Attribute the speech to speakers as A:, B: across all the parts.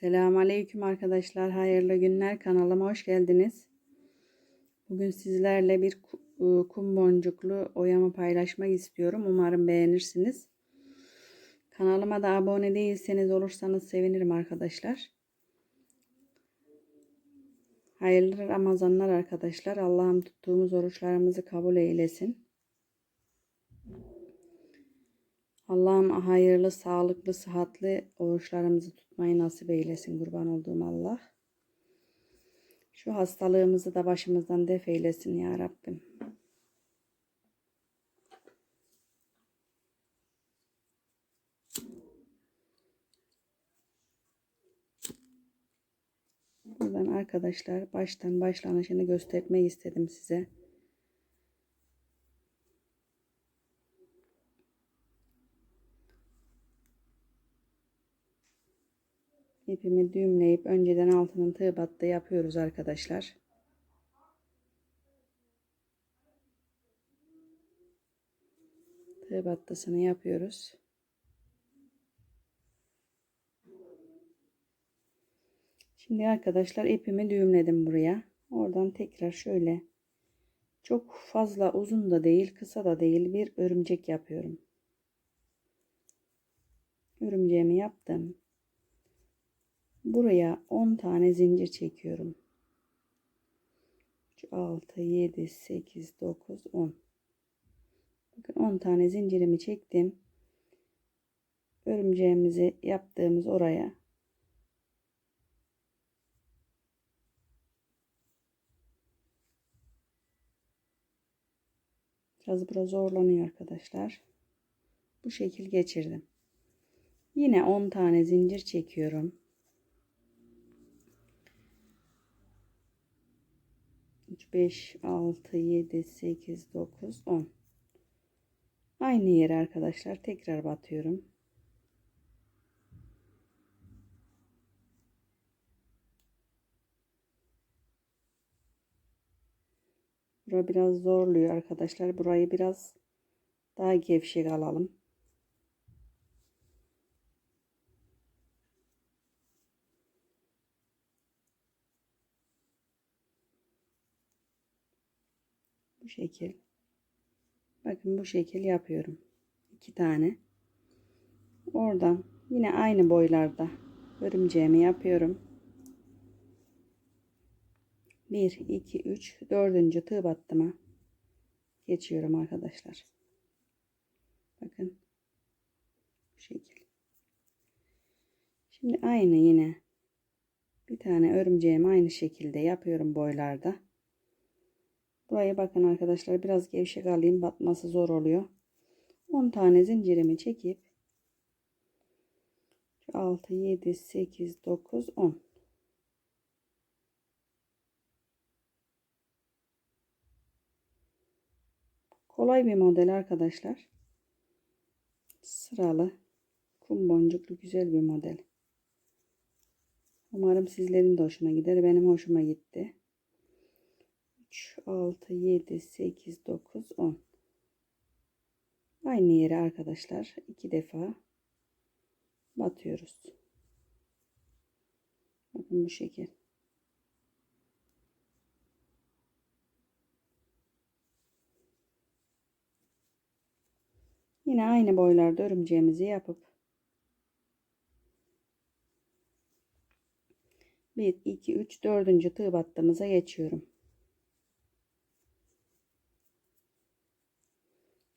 A: Selamun Aleyküm arkadaşlar. Hayırlı günler. Kanalıma hoş geldiniz. Bugün sizlerle bir e, kum boncuklu oyama paylaşmak istiyorum. Umarım beğenirsiniz. Kanalıma da abone değilseniz olursanız sevinirim arkadaşlar. Hayırlı Ramazanlar arkadaşlar. Allah'ım tuttuğumuz oruçlarımızı kabul eylesin. Allah'ım hayırlı, sağlıklı, sıhhatli oruçlarımızı tutmayı nasip eylesin kurban olduğum Allah. Şu hastalığımızı da başımızdan def eylesin ya Rabbim. Buradan arkadaşlar baştan başlanışını göstermek istedim size. İpimi düğümleyip önceden altının tığ battı yapıyoruz arkadaşlar. Tığ battısını yapıyoruz. Şimdi arkadaşlar ipimi düğümledim buraya. Oradan tekrar şöyle çok fazla uzun da değil, kısa da değil bir örümcek yapıyorum. Örümceğimi yaptım. Buraya 10 tane zincir çekiyorum. 6, 7, 8, 9, 10. Bakın 10 tane zincirimi çektim. Örümceğimizi yaptığımız oraya Biraz biraz zorlanıyor arkadaşlar. Bu şekil geçirdim. Yine 10 tane zincir çekiyorum. 3, 5, 6, 7, 8, 9, 10. Aynı yere arkadaşlar tekrar batıyorum. Bura biraz zorluyor arkadaşlar. Burayı biraz daha gevşek alalım. Şekil. Bakın bu şekil yapıyorum. İki tane. Oradan yine aynı boylarda örümceğimi yapıyorum. 1, 2, 3, 4. tığ battıma geçiyorum arkadaşlar. Bakın. Bu şekil. Şimdi aynı yine bir tane örümceğimi aynı şekilde yapıyorum boylarda. Buraya bakın arkadaşlar biraz gevşek alayım batması zor oluyor. 10 tane zincirimi çekip 6 7 8 9 10 Kolay bir model arkadaşlar. Sıralı kum boncuklu güzel bir model. Umarım sizlerin de hoşuna gider. Benim hoşuma gitti. 3, 6, 7, 8, 9, 10. Aynı yere arkadaşlar iki defa batıyoruz. Bakın bu şekil. Yine aynı boylarda örümceğimizi yapıp 1, 2, 3, 4. tığ battığımıza geçiyorum.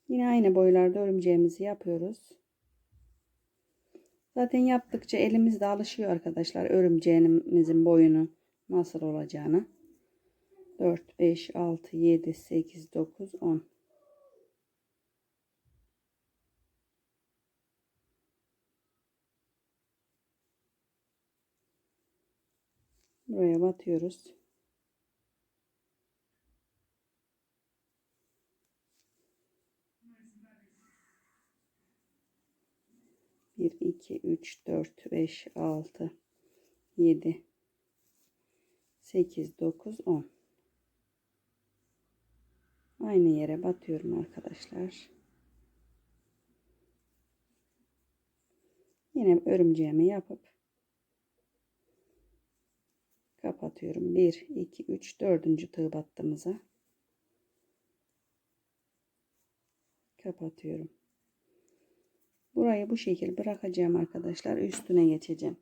A: Yine aynı boylarda örümceğimizi yapıyoruz. Zaten yaptıkça elimizde alışıyor arkadaşlar örümceğimizin boyunu nasıl olacağını. 4, 5, 6, 7, 8, 9, 10. Buraya batıyoruz. Bir, iki, üç, dört, beş, altı, yedi, sekiz, dokuz, on. Aynı yere batıyorum arkadaşlar. Yine örümceğimi yapıp kapatıyorum. 1 2 3 4. tığ battığımıza kapatıyorum. Burayı bu şekil bırakacağım arkadaşlar. Üstüne geçeceğim.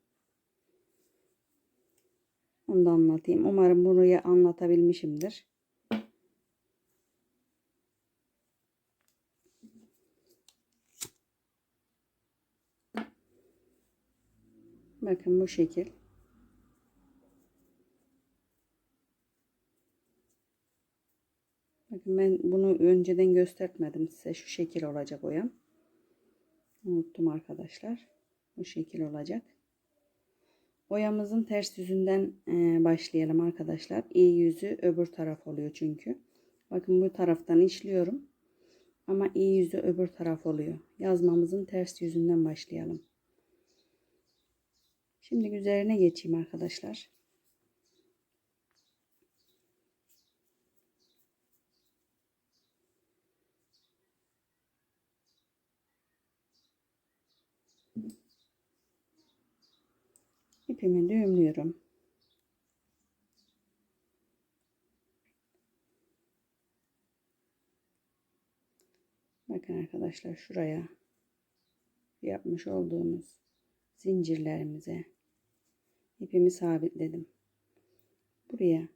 A: Onu da anlatayım. Umarım burayı anlatabilmişimdir. Bakın bu şekil. Bakın ben bunu önceden göstermedim size. Şu şekil olacak oyam. Unuttum arkadaşlar. Bu şekil olacak. Oyamızın ters yüzünden e, başlayalım arkadaşlar. İyi yüzü öbür taraf oluyor çünkü. Bakın bu taraftan işliyorum. Ama iyi yüzü öbür taraf oluyor. Yazmamızın ters yüzünden başlayalım. Şimdi üzerine geçeyim arkadaşlar. İpimi düğümlüyorum. Bakın arkadaşlar şuraya yapmış olduğumuz zincirlerimize ipimi sabitledim. Buraya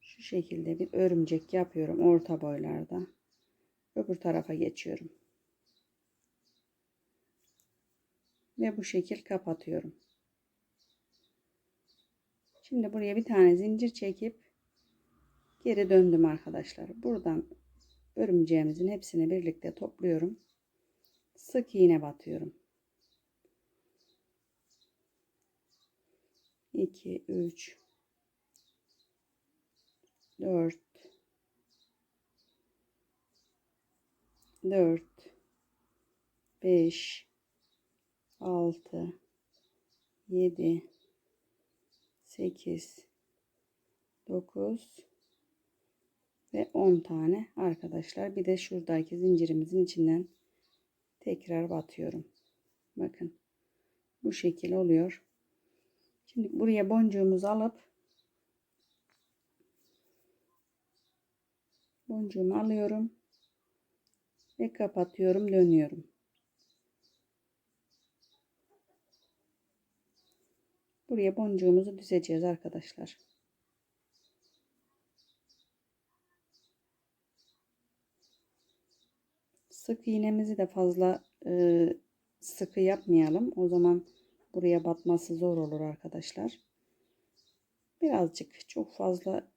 A: şu şekilde bir örümcek yapıyorum orta boylarda. Öbür tarafa geçiyorum. Ve bu şekil kapatıyorum. Şimdi buraya bir tane zincir çekip geri döndüm arkadaşlar. Buradan örümceğimizin hepsini birlikte topluyorum. Sık iğne batıyorum. 2 3 4 4 5 6 7 8 9 ve 10 tane arkadaşlar. Bir de şuradaki zincirimizin içinden tekrar batıyorum. Bakın bu şekil oluyor. Şimdi buraya boncuğumuzu alıp boncuğumu alıyorum ve kapatıyorum dönüyorum. Buraya boncuğumuzu düzeceğiz arkadaşlar. Sık iğnemizi de fazla e, sıkı yapmayalım. O zaman buraya batması zor olur arkadaşlar. Birazcık çok fazla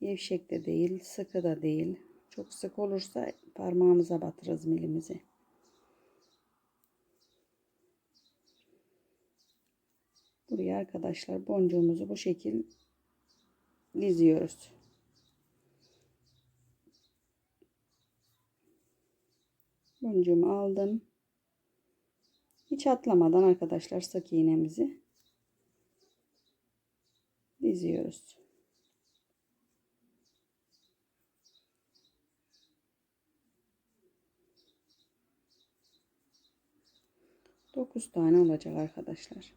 A: gevşek de değil, sıkı da değil. Çok sık olursa parmağımıza batırırız milimizi. Buraya arkadaşlar boncuğumuzu bu şekil diziyoruz. Boncuğumu aldım. Hiç atlamadan arkadaşlar sık iğnemizi diziyoruz. Dokuz tane olacak arkadaşlar.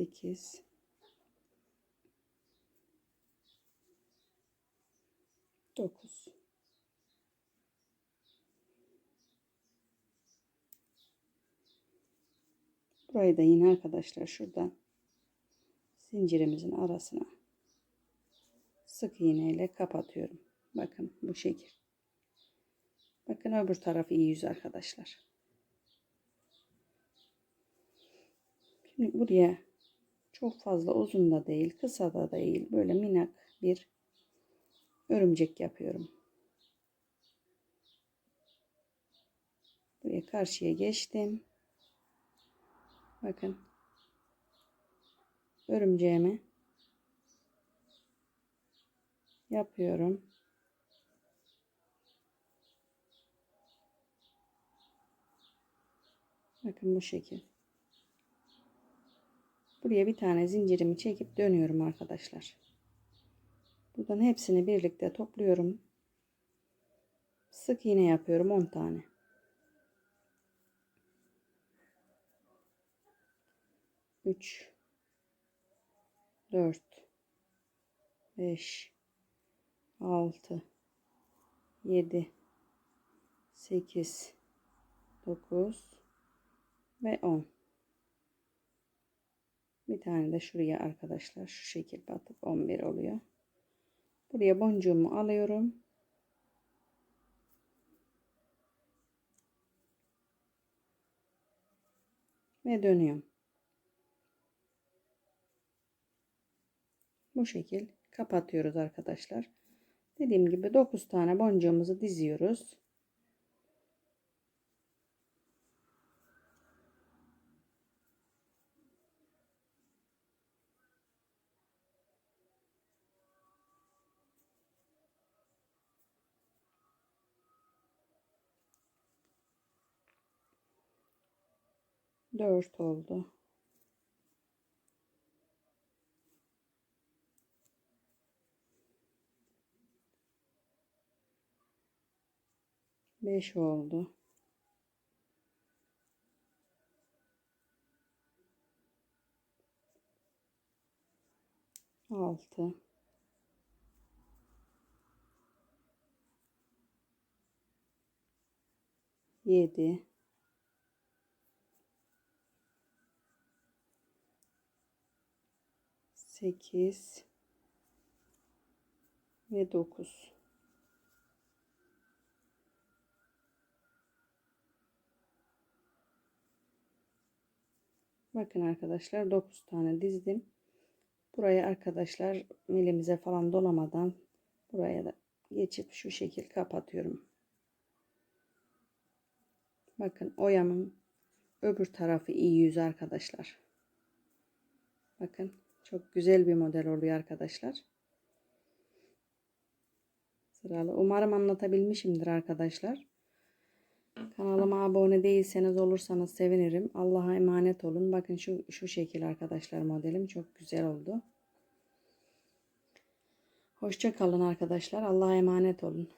A: 8 9 Burayı da yine arkadaşlar şuradan zincirimizin arasına sık iğne ile kapatıyorum. Bakın bu şekil. Bakın öbür tarafı iyi yüz arkadaşlar. Şimdi buraya çok fazla uzun da değil, kısa da değil. Böyle minak bir örümcek yapıyorum. Buraya karşıya geçtim. Bakın. Örümceğimi yapıyorum. Bakın bu şekil. Buraya bir tane zincirimi çekip dönüyorum arkadaşlar. Buradan hepsini birlikte topluyorum. Sık iğne yapıyorum 10 tane. Üç, dört, beş, altı, yedi, sekiz, dokuz ve on. Bir tane de şuraya arkadaşlar şu şekil batıp 11 oluyor. Buraya boncuğumu alıyorum. Ve dönüyorum. Bu şekil kapatıyoruz arkadaşlar. Dediğim gibi 9 tane boncuğumuzu diziyoruz. Dört oldu. Beş oldu. Altı. Yedi. Sekiz. Ve dokuz. Bakın arkadaşlar 9 tane dizdim. Buraya arkadaşlar milimize falan dolamadan buraya da geçip şu şekil kapatıyorum. Bakın oyamın öbür tarafı iyi yüz arkadaşlar. Bakın çok güzel bir model oluyor arkadaşlar. Sıralı. Umarım anlatabilmişimdir arkadaşlar. Kanalıma abone değilseniz olursanız sevinirim. Allah'a emanet olun. Bakın şu, şu şekil arkadaşlar modelim. Çok güzel oldu. Hoşça kalın arkadaşlar. Allah'a emanet olun.